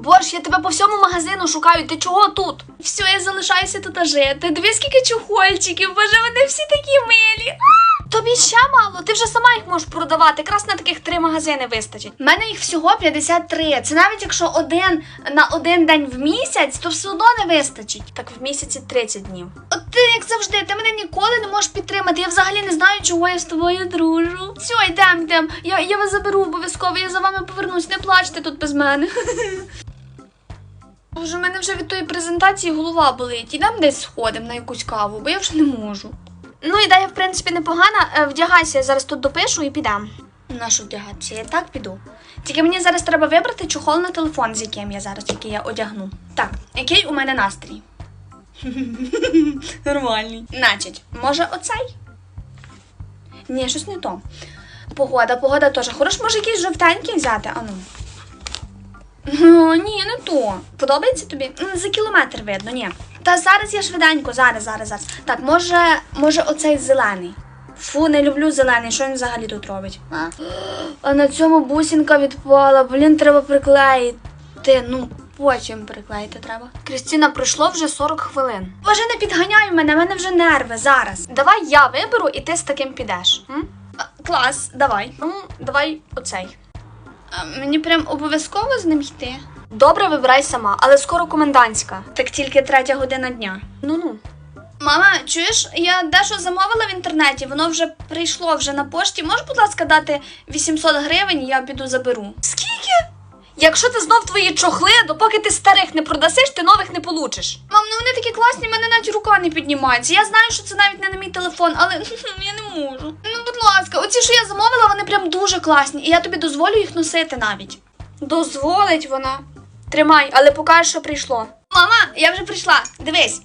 Борщ, я тебе по всьому магазину шукаю. Ти чого тут? Все, я залишаюся тут жити. Дивись, скільки чухольчиків, боже, вони всі такі милі. Тобі ще мало, ти вже сама їх можеш продавати. Якраз на таких три магазини вистачить. У мене їх всього 53. Це навіть якщо один на один день в місяць, то все одно не вистачить. Так в місяці 30 днів. От ти, як завжди, ти мене ніколи не можеш підтримати. Я взагалі не знаю, чого я з тобою дружу. Все, йдемо, йдемо. Я, я вас заберу обов'язково, я за вами повернусь. Не плачте тут без мене. Боже, у мене вже від тої презентації голова болить. Ідемо десь сходимо на якусь каву, бо я вже не можу. Ну, ідея, в принципі, непогана. Е, Вдягайся, я зараз тут допишу і підемо. На що вдягатися? Я так піду. Тільки мені зараз треба вибрати чохол на телефон, з яким я зараз, який я одягну. Так, який у мене настрій? Нормальний. Значить, може оцей? Ні, щось не то. Погода, погода теж. Хорош, може якийсь жовтенький взяти, ану. Ну, ні, не то. Подобається тобі? За кілометр видно, ні. Та зараз я швиденько, зараз, зараз, зараз. Так, може, може оцей зелений. Фу, не люблю зелений, що він взагалі тут робить? А, а на цьому бусинка відпала, блін, треба приклеїти. Ну, потім приклеїти треба. Крістіна, пройшло вже 40 хвилин. Боже, не підганяй мене, в мене вже нерви зараз. Давай я виберу і ти з таким підеш. М? Клас, давай. Ну, давай оцей. А мені прям обов'язково з ним йти. Добре, вибирай сама, але скоро комендантська. Так тільки третя година дня. Ну ну. Мама, чуєш, я дещо замовила в інтернеті, воно вже прийшло вже на пошті. Можеш, будь ласка, дати 800 гривень, я піду заберу. Якщо це знов твої чохли, допоки ти старих не продасиш, ти нових не получиш. Мам, ну вони такі класні, мене навіть рука не піднімається. Я знаю, що це навіть не на мій телефон, але я не можу. Ну, будь ласка, оці, що я замовила, вони прям дуже класні, і я тобі дозволю їх носити навіть. Дозволить вона. Тримай, але покажеш, що прийшло. Мама, я вже прийшла. Дивись.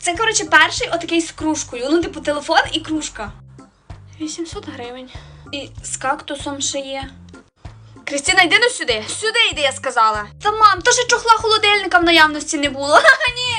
Це, коротше, перший отакий з кружкою. Ну, типу, телефон і кружка. 800 гривень. І з кактусом ще є. Крістіна, йди ну сюди. Сюди йди, я сказала. Та мам, то ж чохла холодильника в наявності не було. Ха-ха, ні,